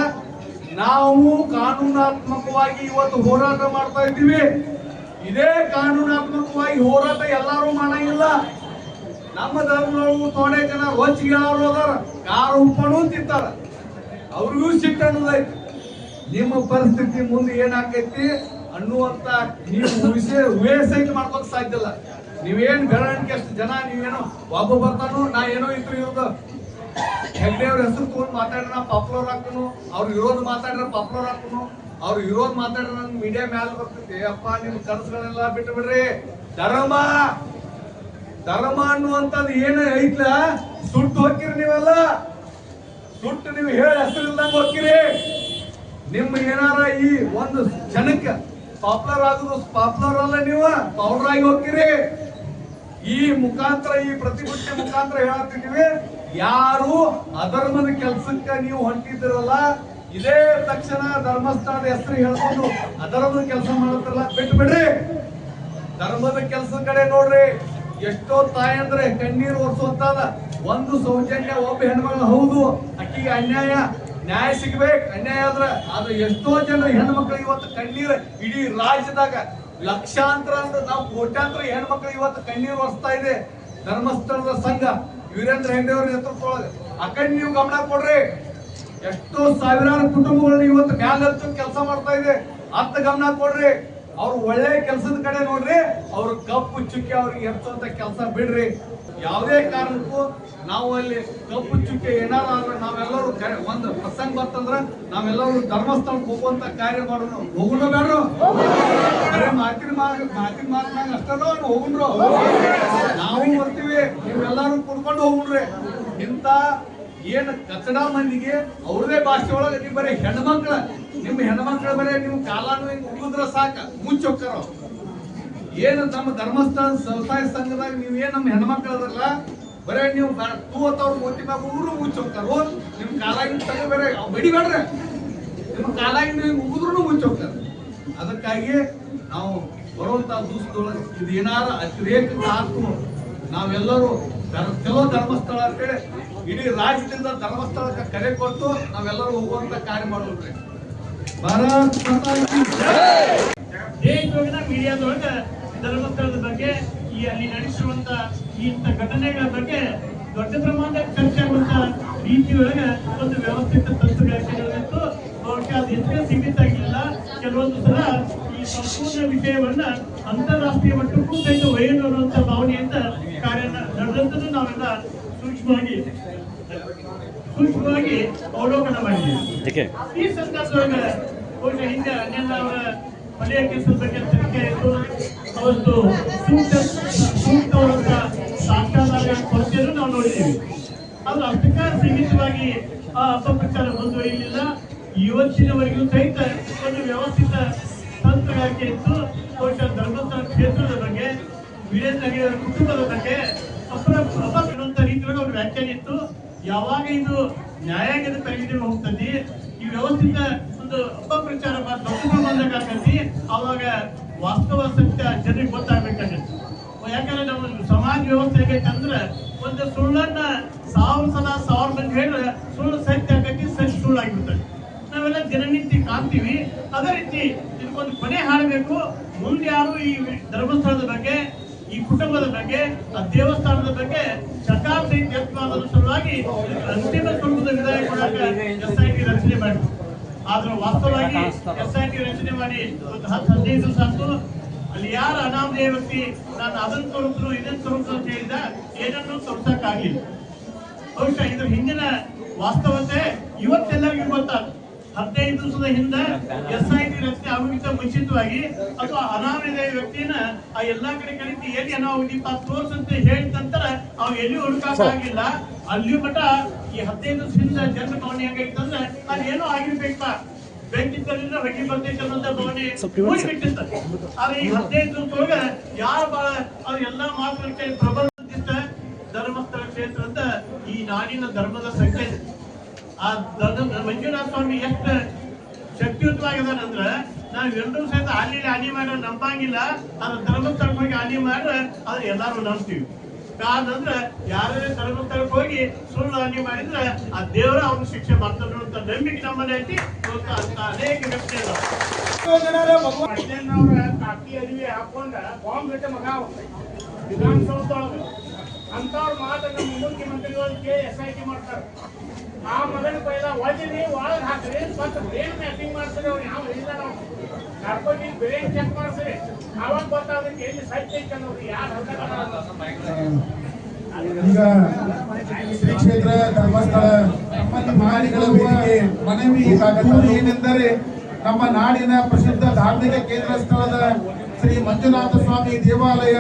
ನಾವು ಕಾನೂನಾತ್ಮಕವಾಗಿ ಇವತ್ತು ಹೋರಾಟ ಮಾಡ್ತಾ ಇದ್ದೀವಿ. ಇದೇ ಕಾನೂನಾತ್ಮಕವಾಗಿ ಹೋರಾಟ ಎಲ್ಲರೂ ಮಾಡಂಗಿಲ್ಲ. ನಮ್ಮ ಧರ್ಮದವರು ತೋಡೆ ಜನ ರೋಚಿಗೆಳವರು ಅದಾರ, ಕಾರು ಉಪ್ಪಣು ತಿಂತಾರ ಅವ್ರಿಗೂ ಸಿಟ್ಟು ನಿಮ್ಮ ಪರಿಸ್ಥಿತಿ ಮುಂದೆ ಏನಾಕೈತಿ? ಅನ್ನುವಂತ ನೀವು ಊಹಿಸೆ ಊಹಿಸೈಕೆ ಮಾಡ್ಕೊಕ್ ಸಾಧ್ಯ ಇಲ್ಲ. ನೀವೇನ್ ಬೆಳವಣಿಗೆ ಅಷ್ಟು ಜನ, ನೀವೇನೋ ಒಬ್ಬ ಬರ್ತಾನು, ನಾ ಏನೋ ಇದ್ರು ಇರೋದು ಹೆಗ್ಡೆ ಅವ್ರ ಹೆಸರು ತಗೊಂಡು ಮಾತಾಡ್ರ ಪಾಪ್ಯುಲರ್ ಹಾಕನು ಅವ್ರು ಇರೋದು ಮಾತಾಡ್ರ ಪಾಪ್ಯುಲರ್ ಹಾಕನು ಅವ್ರು ಇರೋದು ಮಾತಾಡ್ರ ನನ್ ಮೀಡಿಯಾ ಮ್ಯಾಲ ಬರ್ತೈತಿ. ಅಪ್ಪ, ನಿಮ್ ಕನಸುಗಳೆಲ್ಲ ಬಿಟ್ಟು ಬಿಡ್ರಿ ಧರ್ಮ! ಧರ್ಮ ಅನ್ನುವಂಥದ್ದು ಏನು ಐತ್ಲ? ಸುಟ್ಟು ಹೋಗಿರಿ ನೀವೆಲ್ಲ. ಸುಟ್ಟು ನೀವು ಹೇಳಿ ಹೆಸರಿಲ್ದಂಗ ಹೋಗಿರಿ ನಿಮ್ಮ ಏನಾರ ಈ ಒಂದು ಜನಕ್ಕೆ ಪಾಪ್ಯುಲರ್ ಆದ್ರೂ ಪಾಪ್ಯುಲರ್ ಅಲ್ಲ ನೀವು ಪೌಡರ್ ಆಗಿ ಹೋಗ್ತೀರಿ. ಈ ಮುಖಾಂತರ, ಈ ಪ್ರತಿಭಟನೆ ಮುಖಾಂತರ ಹೇಳತ್ತಿದ್ದೀವಿ. ಯಾರು ಅಧರ್ಮದ ಕೆಲ್ಸಕ್ಕೆ ನೀವು ಹೊಂಟಿದ್ದೀರಲ್ಲ, ಇದೇ ತಕ್ಷಣ ಧರ್ಮಸ್ಥಳದ ಹೆಸರು ಹೇಳ್ಕೊಂಡು ಅಧರ್ಮದ ಕೆಲಸ ಮಾಡತ್ತಲ್ಲ ಬಿಟ್ಟು ಬಿಡ್ರಿ. ಧರ್ಮದ ಕೆಲಸ ಕಡೆ ನೋಡ್ರಿ, ಎಷ್ಟೋ ತಾಯಿ ಅಂದ್ರೆ ಕಣ್ಣೀರು ಒರೆಸುವಂತಾದ ಒಂದು ಸೌಜನ್ಯ ಒಬ್ಬ ಹೆಣ್ಮಗಳು ಹೌದು, ಅಕ್ಕಿಗೆ ಅನ್ಯಾಯ. ನ್ಯಾಯ ಸಿಗ್ಬೇಕು, ಅನ್ಯಾಯ ಆದ್ರೆ ಆದ್ರೆ ಎಷ್ಟೋ ಜನ ಹೆಣ್ಮಕ್ಳು ಇವತ್ತು ಕಣ್ಣೀರು ಇಡೀ ರಾಜ್ಯದಾಗ ಲಕ್ಷಾಂತರ ಅಂದ್ರೆ ನಾವು ಕೋಟ್ಯಾಂತರ ಹೆಣ್ಮಕ್ಳು ಇವತ್ತು ಕಣ್ಣೀರು ಒರೆಸ್ತಾ ಇದೆ. ಧರ್ಮಸ್ಥಳದ ಸಂಘ, ವೀರೇಂದ್ರ ಹೆಗ್ಡೆ ಅವ್ರ ನೇತೃತ್ವದೊಳಗೆ. ಅಕಂಡ್ ಕಡೆ ನೀವು ಗಮನ ಕೊಡ್ರಿ. ಎಷ್ಟೋ ಸಾವಿರಾರು ಕುಟುಂಬಗಳನ್ನ ಇವತ್ತು ಮ್ಯಾಲತ್ತು ಕೆಲಸ ಮಾಡ್ತಾ ಇದೆ. ಅತ್ತ ಗಮನ ಕೊಡ್ರಿ. ಅವ್ರು ಒಳ್ಳೆ ಕೆಲಸದ ಕಡೆ ನೋಡ್ರಿ. ಅವ್ರ ಕಪ್ಪು ಚುಕ್ಕಿ ಅವ್ರಿಗೆ ಹೆಚ್ಚುವಂತ ಕೆಲಸ ಬಿಡ್ರಿ. ಯಾವುದೇ ಕಾರಣಕ್ಕೂ ನಾವು ಅಲ್ಲಿ ಕಪ್ಪು ಚುಕ್ಕೆ ಏನಾರ ಆದ್ರೆ ನಾವೆಲ್ಲರೂ ಒಂದು ಪ್ರಸಂಗ ಬರ್ತಂದ್ರೆ ನಾವೆಲ್ಲರೂ ಧರ್ಮಸ್ಥಳಕ್ಕೆ ಹೋಗುವಂತ ಕಾರ್ಯ ಮಾಡೋಣ. ಹೋಗುಣ ಬೇಡ್ರು ಬರೀ ಮಾತಿನ ಮಾತು ಮಾತಿನ ಅಷ್ಟೇ ಅಷ್ಟನೋ ಹೋಗುಣ್ರು? ನಾವು ಬರ್ತೀವಿ, ನೀವೆಲ್ಲರೂ ಕುಡ್ಕೊಂಡು ಹೋಗುಣ್ರಿ. ಇಂಥ ಏನ್ ಕಚಡ ಮಂದಿಗೆ ಅವ್ರದೇ ಭಾಷೆ ಒಳಗೆ ನೀವು ಬರೀ ಹೆಣ್ಮಕ್ಳ ನಿಮ್ಮ ಹೆಣ್ಮಕ್ಳ ಬರೀ ನೀವು ಕಾಲಾನು ಹಿಂಗ್ ಉಗಿದ್ರ ಸಾಕ. ಮುಚ್ಚೊಕ್ಕಾರ ಏನು ನಮ್ಮ ಧರ್ಮಸ್ಥಳ ವ್ಯವಸಾಯ ಸಂಘದಾಗ ನೀವು ಏನ್ ನಮ್ಮ ಹೆಣ್ಮಕ್ಳು ಬರೇ ನೀವು ತೂವತ್ತವ್ರ ಕೋಟಿ ಬಾಬು ಊರು ಮುಚ್ಚೋಗ್ತಾರ ನಿಮ್ ಕಾಲಾಗಿ ತಗ ಬೇರೆ ಬಡಿಬೇಡ್ರೆ. ನಿಮ್ ನಿಮ್ಮ ಕಾಲಾಗಿನ ಹಿಂಗ್ ಉಗಿದ್ರು ಅದಕ್ಕಾಗಿ ನಾವು ಬರುವಂತಹ ದಿವಸದೊಳಗೆ ಇದು ಏನಾರ ಅತಿರೇಕ ಆತು ನಾವೆಲ್ಲರೂ ಚಲೋ ಧರ್ಮಸ್ಥಳ ಅಂತೇಳಿ ಇಡೀ ರಾಜ್ಯದಿಂದ ಧರ್ಮಸ್ಥಳಕ್ಕೆ ಕರೆ ಕೊಟ್ಟು ನಾವೆಲ್ಲರೂ ಹೋಗುವಂತ ಕಾರ್ಯ ಮಾಡೋದ್ರಿ ಭಾರತ ಮೀಡಿಯಾದೊಳಗ ಧರ್ಮಸ್ಥಳದ ಬಗ್ಗೆ ಈ ಅಲ್ಲಿ ನಡೆಸಿರುವಂತ ಇಂಥ ಘಟನೆಗಳ ಬಗ್ಗೆ ದೊಡ್ಡ ಪ್ರಮಾಣದ ಚರ್ಚೆ ಆಗುವಂತ ರೀತಿಯೊಳಗ ಒಂದು ವ್ಯವಸ್ಥಿತ ತಂತ್ರಗಾರಿಕೆಗಳಿತ್ತು ಬಹುಶಃ ಅದು ಹೆಚ್ಚಿಗೆ ಸೀಮಿತ ಆಗಿಲ್ಲ. ಕೆಲವೊಂದು ಸಲ ಈ ಸಂಪೂರ್ಣ ವಿಷಯವನ್ನ ಅಂತಾರಾಷ್ಟ್ರೀಯ ಮಟ್ಟಕ್ಕೂ ಸಹಿತ ಒಯ್ಯಲು ಅನ್ನುವಂತ ಭಾವನೆಯಿಂದ ಕಾರ್ಯ ನಡೆದಂತದ್ದು ನಾವೆಲ್ಲ ಸೂಕ್ಷ್ಮವಾಗಿ ಸೂಕ್ಷ್ಮವಾಗಿ ಅವಲೋಕನ ಮಾಡಿದ್ದೀವಿ. ಈ ಸಂದರ್ಭದೊಳಗೆ ಬಹುಶಃ ಹಿಂದೆ ಅನ್ಯಲ್ಲ ಅವರ ಕೆಲಸದ ಬಗ್ಗೆ ತನಿಖೆ ಆಯಿತು ಅವತ್ತು ಸೂಕ್ತ ಸೂಕ್ತವಾದ ಸಾಕ್ಷಾಧಾರಗಳ ಕೊರತೆಯನ್ನು ನಾವು ನೋಡಿದ್ದೀವಿ. ಅದು ಅಷ್ಟಕ್ಕ ಸೀಮಿತವಾಗಿ ಆ ಅಪಪ್ರಚಾರ ಮುಂದುವರಿಯಲಿಲ್ಲ. ಇವತ್ತಿನವರೆಗೂ ಸಹಿತ ಒಂದು ವ್ಯವಸ್ಥಿತ ತಂತ್ರಗಾರಿಕೆ ಇತ್ತು ಬಹುಶಃ ಧರ್ಮಸ್ಥಳ ಕ್ಷೇತ್ರದ ಬಗ್ಗೆ, ವೀರೇಂದ್ರ ಕುಟುಂಬದ ಬಗ್ಗೆ ಅಪರ ಅಪರಿಣಂತ ರೀತಿಯೊಳಗೆ ಅವ್ರ ವ್ಯಾಖ್ಯಾನ ಇತ್ತು. ಯಾವಾಗ ಇದು ನ್ಯಾಯಾಂಗದ ಪರಿಗಣನೆ ಹೋಗ್ತದೆ ಈ ವ್ಯವಸ್ಥಿತ ಒಂದು ಅಪಪ್ರಚಾರ ದೊಡ್ಡ ಅವಾಗ ವಾಸ್ತವ ಸತ್ಯ ಜನರಿಗೆ ಗೊತ್ತಾಗ್ಬೇಕಾಗತ್ತೆ. ಯಾಕಂದ್ರೆ ನಮ್ಮ ಸಮಾಜ ವ್ಯವಸ್ಥೆ ಹೇಗೈತಂದ್ರ ಒಂದು ಸುಳ್ಳನ್ನ ಸಾವಿರ ಸಲ ಸಾವಿರ ಮಂದಿ ಹೇಳಿದ್ರೆ ಸುಳ್ಳು ಸತ್ಯ ಆಗೈತಿ ಸತ್ಯ ಸುಳ್ಳು ಆಗಿಬಿಡ್ತದೆ. ನಾವೆಲ್ಲ ದಿನನಿತ್ಯ ಕಾಣ್ತೀವಿ. ಅದೇ ರೀತಿ ಇದಕ್ಕೊಂದು ಕೊನೆ ಹಾಡಬೇಕು. ಮುಂದೆ ಯಾರು ಈ ಧರ್ಮಸ್ಥಳದ ಬಗ್ಗೆ ಈ ಕುಟುಂಬದ ಬಗ್ಗೆ, ಆ ದೇವಸ್ಥಾನದ ಬಗ್ಗೆ ಶತಾಬ್ದಿ ಎತ್ತುವ ಸಲುವಾಗಿ ಅಂತಿಮ ಸ್ವರೂಪದ ವಿದಾಯ ಕೊಡಾಕ ಎಸ್ ಐ ಟಿ ರಚನೆ ಮಾಡಿ ಆದ್ರೆ ವಾಸ್ತವವಾಗಿ ಎಸ್ ಐ ರಚನೆ ಮಾಡಿ ಒಂದು ಹತ್ತು ಹದಿನೈದು ಆಯ್ತು. ಅಲ್ಲಿ ಯಾರ ಅನಾಮಧೇಯ ವ್ಯಕ್ತಿ, ನಾನು ಅದನ್ನು ತೋರಿಸ್ರು ಇದನ್ನು ತೋರಿಸ್ರು ಅಂತ ಹೇಳಿದ ಏನನ್ನು ತೋರಿಸಕ್ಕಾಗಲಿಲ್ಲ. ಬಹುಶಃ ಇದು ಹಿಂದಿನ ವಾಸ್ತವತೆ ಇವತ್ತೆಲ್ಲರಿಗೂ ಗೊತ್ತಾಗ ಹದಿನೈದು ದಿವಸದ ಹಿಂದೆ ಎಸ್ ಐ ಆಗೋಕ್ಕಿಂತ ಮುಂಚಿತವಾಗಿ ಅಥವಾ ಅನಾಮಧೇಯ ವ್ಯಕ್ತಿಯನ್ನ ಆ ಎಲ್ಲಾ ಕಡೆ ಕರೀತಿ ಎಲ್ಲಿ ಅನಾಹುದೀಪ ತೋರ್ಸಂತೆ ಹೇಳಿದ ನಂತರ ಅವ್ ಎಲ್ಲಿ ಹುಡುಕಾಕ ಆಗಿಲ್ಲ ಅಲ್ಲಿ ಮಟ ಈ ಹದಿನೈದು ದಿವಸದಿಂದ ಜನರ ಭಾವನೆ ಹೆಂಗಾಗಿತ್ತಂದ್ರೆ ಅಲ್ಲಿ ಏನೋ ಆಗಿರ್ಬೇಕಪ್ಪ. ಬೆಂಕಿದ್ದರಿಂದ ರಗಿ ಬರ್ತೈತೆ ಅನ್ನೋಂಥ ಭಾವನೆ ಆದ್ರೆ ಈ ಹದಿನೈದು ದಿವಸದೊಳಗ ಯಾರು ಬಹಳ ಅವ್ರ ಎಲ್ಲಾ ಮಾತುಗಳ ಪ್ರಬಂಧ ಪ್ರಬಂಧಿಸ್ತ ಧರ್ಮಸ್ಥಳ ಕ್ಷೇತ್ರ ಅಂತ ಈ ನಾಡಿನ ಧರ್ಮದ ಸಂಕೇತ. ಆ ಮಂಜುನಾಥ ಸ್ವಾಮಿ ಎಷ್ಟು ಶಕ್ತಿಯುತವಾಗಿದ್ದಾನೆ ಅಂದ್ರೆ ಎಲ್ರು ಎಲ್ಲರೂ ಸಹಿತ ಅಲ್ಲಿ ಹಾನಿ ಮಾಡಿ ನಂಬಂಗಿಲ್ಲ. ಅದ್ರ ಧರ್ಮಸ್ಥಳಕ್ಕೆ ಹೋಗಿ ಹಾನಿ ಮಾಡ್ರೆ ಅದ್ರ ಎಲ್ಲಾರು ನಂಬ್ತೀವಿ. ಕಾರಣಂದ್ರೆ ಯಾರೇ ಧರ್ಮಸ್ಥಳಕ್ಕೆ ಹೋಗಿ ಸುಳ್ಳು ಹಾನಿ ಮಾಡಿದ್ರೆ ಆ ದೇವರ ಅವ್ರ ಶಿಕ್ಷೆ ಮಾಡ್ತಾನೆ ಅಂತ ನಂಬಿಕೆ ನಮ್ಮನೆ ಐತಿ. ಅಂತ ಅನೇಕ ವ್ಯಕ್ತಿ ಅವ್ರ ಕಾಕಿ ಅರಿವಿ ಹಾಕೊಂಡ ಬಾಂಬ್ ಗಟ್ಟೆ ಮಗ ಅವ. ಅಂತವ್ರ ಮಾತ ನಮ್ಮ ಕೇಳಿ ಎಸ್ ಐ ಟಿ ಮಾಡ್ತಾರೆ. ಆ ಮಗನ ಪೈಲ ಒಳಗಿರಿ ಒಳಗೆ ಹಾಕ್ರಿ ಮತ್ತೆ ಬ್ರೇನ್ ಮ್ಯಾಪಿಂಗ್ ಮಾಡ್ತಾರೆ ಅವ್ರು, ಯಾವ ಇಲ್ಲ ನಾವು. ಕರ್ಕೊಂಡು ಬ್ರೇನ್ ಚೆಕ್ ಮಾಡ್ತಾರೆ ಅವಾಗ ಗೊತ್ತಾಗುತ್ತೆ ಎಲ್ಲಿ ಸೈಟ್ ಐತೆ ಅನ್ನೋದು, ಯಾರು ಈಗ ಶ್ರೀ ಕ್ಷೇತ್ರ ಧರ್ಮಸ್ಥಳ, ನಮ್ಮಲ್ಲಿ ಮಹಾರಿಗಳ ವೇದಿಕೆ, ಮನವಿ ದೂರು ಏನೆಂದರೆ, ನಮ್ಮ ನಾಡಿನ ಪ್ರಸಿದ್ಧ ಧಾರ್ಮಿಕ ಕೇಂದ್ರ ಸ್ಥಳದ ಶ್ರೀ ಮಂಜುನಾಥ ಸ್ವಾಮಿ ದೇವಾಲಯ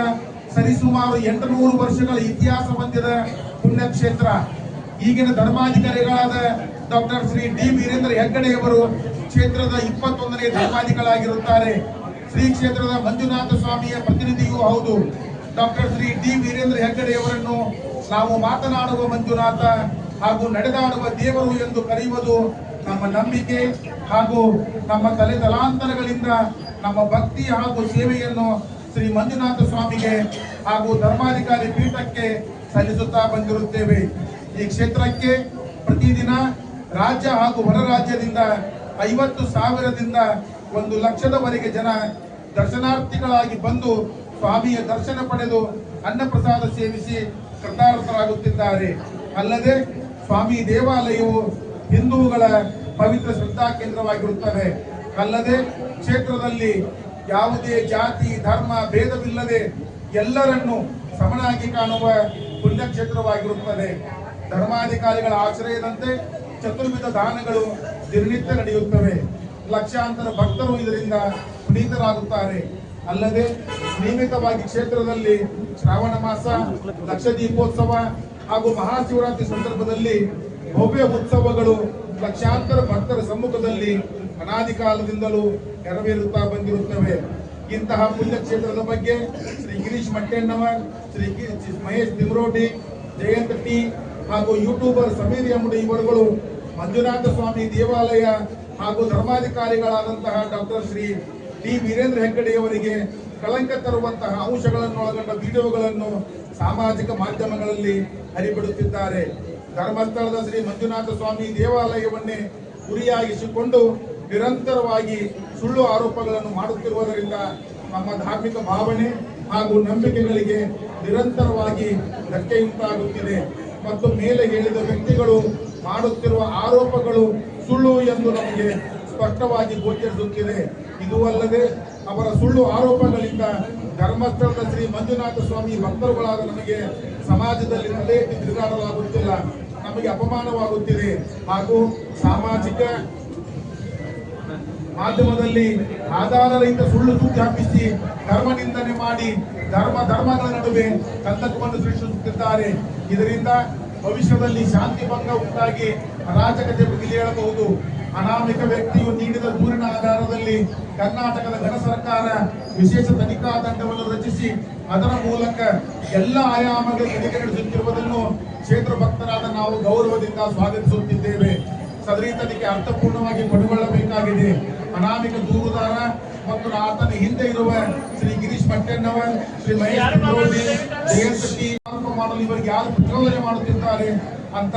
ಸರಿಸುಮಾರು ಎಂಟುನೂರು ವರ್ಷಗಳ ಇತಿಹಾಸ ಹೊಂದಿದ ಪುಣ್ಯಕ್ಷೇತ್ರ. ಈಗಿನ ಧರ್ಮಾಧಿಕಾರಿಗಳಾದ ಡಾಕ್ಟರ್ ಶ್ರೀ ಡಿ ವೀರೇಂದ್ರ ಹೆಗ್ಗಡೆಯವರು ಕ್ಷೇತ್ರದ ಇಪ್ಪತ್ತೊಂದನೇ ಧರ್ಮಾಧಿಗಳಾಗಿರುತ್ತಾರೆ ಶ್ರೀ ಕ್ಷೇತ್ರದ ಮಂಜುನಾಥ ಸ್ವಾಮಿಯ ಪ್ರತಿನಿಧಿಯೂ ಹೌದು. ಡಾಕ್ಟರ್ ಶ್ರೀ ಡಿ ವೀರೇಂದ್ರ ಹೆಗ್ಗಡೆಯವರನ್ನು ನಾವು ಮಾತನಾಡುವ ಮಂಜುನಾಥ ಹಾಗೂ ನಡೆದಾಡುವ ದೇವರು ಎಂದು ಕರೆಯುವುದು ನಮ್ಮ ನಂಬಿಕೆ ಹಾಗೂ ನಮ್ಮ ತಲೆ ತಲಾಂತರಗಳಿಂದ ನಮ್ಮ ಭಕ್ತಿ ಹಾಗೂ ಸೇವೆಯನ್ನು ಶ್ರೀ ಮಂಜುನಾಥ ಸ್ವಾಮಿಗೆ ಹಾಗೂ ಧರ್ಮಾಧಿಕಾರಿ ಪೀಠಕ್ಕೆ ಸಲ್ಲಿಸುತ್ತಾ ಬಂದಿರುತ್ತೇವೆ. ಈ ಕ್ಷೇತ್ರಕ್ಕೆ ಪ್ರತಿದಿನ ರಾಜ್ಯ ಹಾಗೂ ಹೊರ ರಾಜ್ಯದಿಂದ ಐವತ್ತು ಸಾವಿರದಿಂದ ಒಂದು ಲಕ್ಷದವರೆಗೆ ಜನ ದರ್ಶನಾರ್ಥಿಗಳಾಗಿ ಬಂದು ಸ್ವಾಮಿಯ ದರ್ಶನ ಪಡೆದು ಅನ್ನಪ್ರಸಾದ ಸೇವಿಸಿ ಕೃತಾರ್ಥರಾಗುತ್ತಿದ್ದಾರೆ. ಅಲ್ಲದೆ ಸ್ವಾಮಿ ದೇವಾಲಯವು ಹಿಂದೂಗಳ ಪವಿತ್ರ ಶ್ರದ್ಧಾ ಕೇಂದ್ರವಾಗಿರುತ್ತದೆ ಅಲ್ಲದೆ ಕ್ಷೇತ್ರದಲ್ಲಿ ಯಾವುದೇ ಜಾತಿ, ಧರ್ಮ, ಭೇದವಿಲ್ಲದೆ ಎಲ್ಲರನ್ನು ಸಮನಾಗಿ ಕಾಣುವ ಪುಣ್ಯಕ್ಷೇತ್ರವಾಗಿರುತ್ತದೆ. ಧರ್ಮಾಧಿಕಾರಿಗಳ ಆಶ್ರಯದಂತೆ ಚತುರ್ವಿಧ ದಾನಗಳು ದಿನನಿತ್ಯ ನಡೆಯುತ್ತವೆ. ಲಕ್ಷಾಂತರ ಭಕ್ತರು ಇದರಿಂದ ಪುನೀತರಾಗುತ್ತಾರೆ. ಅಲ್ಲದೆ ನಿಯಮಿತವಾಗಿ ಕ್ಷೇತ್ರದಲ್ಲಿ ಶ್ರಾವಣ ಮಾಸ ಲಕ್ಷ ದೀಪೋತ್ಸವ ಹಾಗೂ ಮಹಾಶಿವರಾತ್ರಿ ಸಂದರ್ಭದಲ್ಲಿ ಭವ್ಯ ಉತ್ಸವಗಳು ಲಕ್ಷಾಂತರ ಭಕ್ತರ ಸಮ್ಮುಖದಲ್ಲಿ ಅನಾದಿ ಕಾಲದಿಂದಲೂ ನೆರವೇರುತ್ತಾ ಬಂದಿರುತ್ತವೆ. ಇಂತಹ ಪುಣ್ಯಕ್ಷೇತ್ರದ ಬಗ್ಗೆ ಶ್ರೀ ಗಿರೀಶ್ ಮಟ್ಟೆಣ್ಣವರ್, ಶ್ರೀ ಮಹೇಶ್ ತಿಮ್ರೋಟಿ, ಜಯಂತ ಟಿ ಹಾಗೂ ಯೂಟ್ಯೂಬರ್ ಸಮೀರ್ ಎಮ್ಮಡಿ ಇವರುಗಳು ಮಂಜುನಾಥ ಸ್ವಾಮಿ ದೇವಾಲಯ ಹಾಗೂ ಧರ್ಮಾಧಿಕಾರಿಗಳಾದಂತಹ ಡಾಕ್ಟರ್ ಶ್ರೀ ಟಿ ವೀರೇಂದ್ರ ಹೆಗ್ಗಡೆಯವರಿಗೆ ಕಳಂಕ ತರುವಂತಹ ಅಂಶಗಳನ್ನು ಒಳಗೊಂಡ ವಿಡಿಯೋಗಳನ್ನು ಸಾಮಾಜಿಕ ಮಾಧ್ಯಮಗಳಲ್ಲಿ ಹರಿಬಿಡುತ್ತಿದ್ದಾರೆ. ಧರ್ಮಸ್ಥಳದ ಶ್ರೀ ಮಂಜುನಾಥ ಸ್ವಾಮಿ ದೇವಾಲಯವನ್ನೇ ಗುರಿಯಾಗಿಸಿಕೊಂಡು ನಿರಂತರವಾಗಿ ಸುಳ್ಳು ಆರೋಪಗಳನ್ನು ಮಾಡುತ್ತಿರುವುದರಿಂದ ನಮ್ಮ ಧಾರ್ಮಿಕ ಭಾವನೆ ಹಾಗೂ ನಂಬಿಕೆಗಳಿಗೆ ನಿರಂತರವಾಗಿ ಧಕ್ಕೆಯುಂಟಾಗುತ್ತಿದೆ. ಮತ್ತು ಮೇಲೆ ಹೇಳಿದ ವ್ಯಕ್ತಿಗಳು ಮಾಡುತ್ತಿರುವ ಆರೋಪಗಳು ಸುಳ್ಳು ಎಂದು ನಮಗೆ ಸ್ಪಷ್ಟವಾಗಿ ಗೋಚರಿಸುತ್ತಿದೆ. ಇದು ಅಲ್ಲದೆ ಅವರ ಸುಳ್ಳು ಆರೋಪಗಳಿಂದ ಧರ್ಮಸ್ಥಳದ ಶ್ರೀ ಮಂಜುನಾಥ ಸ್ವಾಮಿ ಭಕ್ತರುಗಳಾದ ನಮಗೆ ಸಮಾಜದಲ್ಲಿ ತಲೆ ತಿರುಗಾಡಲಾಗುತ್ತಿಲ್ಲ. ನಮಗೆ ಅಪಮಾನವಾಗುತ್ತಿದೆ. ಹಾಗೂ ಸಾಮಾಜಿಕ ಮಾಧ್ಯಮದಲ್ಲಿ ಆಧಾರರಹಿತ ಸುಳ್ಳು ಸುದ್ದಿ ಹಬ್ಬಿಸಿ ಧರ್ಮ ನಿಂದನೆ ಮಾಡಿ ಧರ್ಮ ಧರ್ಮಗಳ ನಡುವೆ ಕಂದಕವನ್ನು ಸೃಷ್ಟಿಸುತ್ತಿದ್ದಾರೆ. ಇದರಿಂದ ಭವಿಷ್ಯದಲ್ಲಿ ಶಾಂತಿ ಭಂಗ ಉಂಟಾಗಿ ಅರಾಜಕತೆ ಹೇಳಬಹುದು. ಅನಾಮಿಕ ವ್ಯಕ್ತಿಯು ನೀಡಿದ ದೂರಿನ ಆಧಾರದಲ್ಲಿ ಕರ್ನಾಟಕದ ಘನ ಸರ್ಕಾರ ವಿಶೇಷ ತನಿಖಾ ತಂಡವನ್ನು ರಚಿಸಿ ಅದರ ಮೂಲಕ ಎಲ್ಲ ಆಯಾಮಗಳ ತನಿಖೆ ನಡೆಸುತ್ತಿರುವುದನ್ನು ಕ್ಷೇತ್ರ ಭಕ್ತರಾದ ನಾವು ಗೌರವದಿಂದ ಸ್ವಾಗತಿಸುತ್ತಿದ್ದೇವೆ. ಸದರಿ ತನಿಖೆ ಅರ್ಥಪೂರ್ಣವಾಗಿ ಕೊನೆಗೊಳ್ಳಬೇಕಾಗಿದೆ. ಅನಾಮಿಕ ದೂರುದಾರ ಮತ್ತು ಆತನ ಹಿಂದೆ ಇರುವ ಶ್ರೀ ಗಿರೀಶ್ ಪಟ್ಟಣ್ಣವರ್ ಶ್ರೀ ಮಹೇಶ್ ಮಾಡಲು ಇವರಿಗೆ ಯಾರು ಪ್ರಚೋದನೆ ಮಾಡುತ್ತಿದ್ದಾರೆ ಅಂತ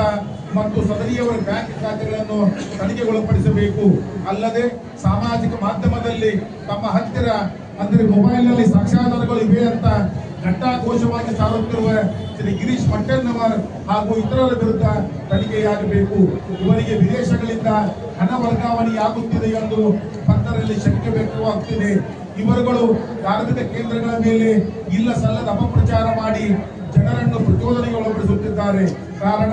ಮತ್ತು ಸದರಿಯವರ ಬ್ಯಾಂಕ್ ಖಾತೆಗಳನ್ನು ತನಿಖೆಗೊಳಪಡಿಸಬೇಕು. ಅಲ್ಲದೆ ಸಾಮಾಜಿಕ ಮಾಧ್ಯಮದಲ್ಲಿ ತಮ್ಮ ಹತ್ತಿರ ಅಂದರೆ ಮೊಬೈಲ್ನಲ್ಲಿ ಸಾಕ್ಷ್ಯಾಧಾರಗಳು ಇವೆ ಅಂತ ಘಂಟಾಘೋಷವಾಗಿ ಸಾರುತ್ತಿರುವ ಶ್ರೀ ಗಿರೀಶ್ ಮಟ್ಟಣ್ಣವರ್ ಹಾಗೂ ಇತರರ ವಿರುದ್ಧ ತನಿಖೆಯಾಗಬೇಕು. ಇವರಿಗೆ ವಿದೇಶಗಳಿಂದ ಹಣ ವರ್ಗಾವಣೆಯಾಗುತ್ತಿದೆ ಎಂದು ಭಕ್ತರಲ್ಲಿ ಶಂಕೆ ವ್ಯಕ್ತವಾಗುತ್ತಿದೆ ಇವರುಗಳು ಧಾರ್ಮಿಕ ಕೇಂದ್ರಗಳ ಮೇಲೆ ಇಲ್ಲ ಸಲ್ಲದ ಅಪಪ್ರಚಾರ ಮಾಡಿ ಜನರನ್ನು ಪ್ರಚೋದನೆಗೊಳಪಡಿಸುತ್ತಿದ್ದಾರೆ. ಕಾರಣ,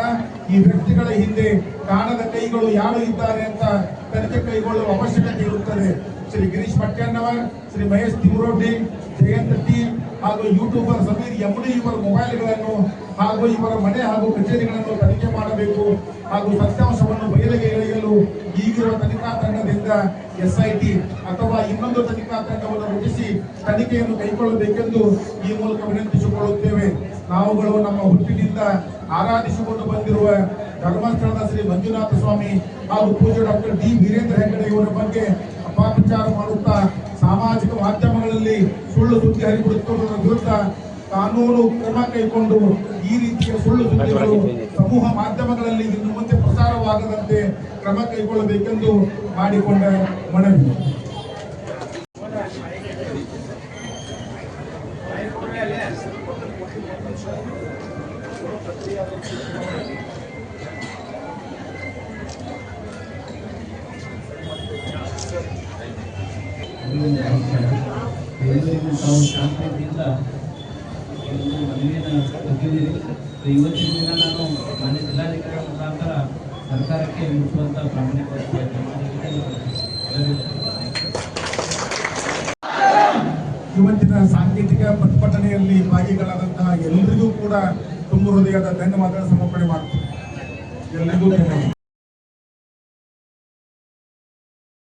ಈ ವ್ಯಕ್ತಿಗಳ ಹಿಂದೆ ಕಾಣದ ಕೈಗಳು ಯಾರು ಇದ್ದಾರೆ ಅಂತ ತನಿಖೆ ಕೈಗೊಳ್ಳುವ ಅವಶ್ಯಕತೆ ಇರುತ್ತದೆ. ಶ್ರೀ ಗಿರೀಶ್ ಮಟ್ಟಣ್ಣವರ್ ಶ್ರೀ ಮಹೇಶ್ ತಿಮ್ರೋಟಿ ಜಯಂತ ಟಿ ಹಾಗೂ ಯೂಟ್ಯೂಬರ್ ಸಮೀರ್ ಎಮ್ಡಿ ಇವರ ಮೊಬೈಲ್ಗಳನ್ನು ಹಾಗೂ ಇವರ ಮನೆ ಹಾಗೂ ಕಚೇರಿಗಳನ್ನು ತನಿಖೆ ಮಾಡಬೇಕು ಹಾಗೂ ಸತ್ಯಾಂಶವನ್ನು ಬಯಲಿಗೆ ಎಳೆಯಲು ಈಗಿರುವ ತನಿಖಾ ತಂಡದಿಂದ ಎಸ್ಐಟಿ ಅಥವಾ ಇನ್ನೊಂದು ತನಿಖಾ ತಂಡವನ್ನು ರಚಿಸಿ ತನಿಖೆಯನ್ನು ಕೈಗೊಳ್ಳಬೇಕೆಂದು ಈ ಮೂಲಕ ವಿನಂತಿಸಿಕೊಳ್ಳುತ್ತೇವೆ. ನಾವುಗಳು ನಮ್ಮ ಹುಟ್ಟಿನಿಂದ ಆರಾಧಿಸಿಕೊಂಡು ಬಂದಿರುವ ಧರ್ಮಸ್ಥಳದ ಶ್ರೀ ಮಂಜುನಾಥ ಸ್ವಾಮಿ ಹಾಗೂ ಪೂಜ್ಯ ಡಾಕ್ಟರ್ ಡಿ. ವೀರೇಂದ್ರ ಹೆಗ್ಗಡೆ ಇವರ ಬಗ್ಗೆ ಅಪಪ್ರಚಾರ ಮಾಡುತ್ತಾ ಸಾಮಾಜಿಕ ಮಾಧ್ಯಮಗಳಲ್ಲಿ ಸುಳ್ಳು ಸುದ್ದಿ ಹರಿಬಿಡುತ್ತಿರುವುದರ ವಿರುದ್ಧ ಕಾನೂನು ಕ್ರಮ ಕೈಗೊಂಡು ಈ ರೀತಿಯ ಸುಳ್ಳು ಸುದ್ದಿಗಳು ಸಮೂಹ ಮಾಧ್ಯಮಗಳಲ್ಲಿ ಇನ್ನು ಮುಂದೆ ಪ್ರಸಾರವಾಗದಂತೆ ಕ್ರಮ ಕೈಗೊಳ್ಳಬೇಕೆಂದು ಮಾಡಿಕೊಂಡ ಮನವಿ.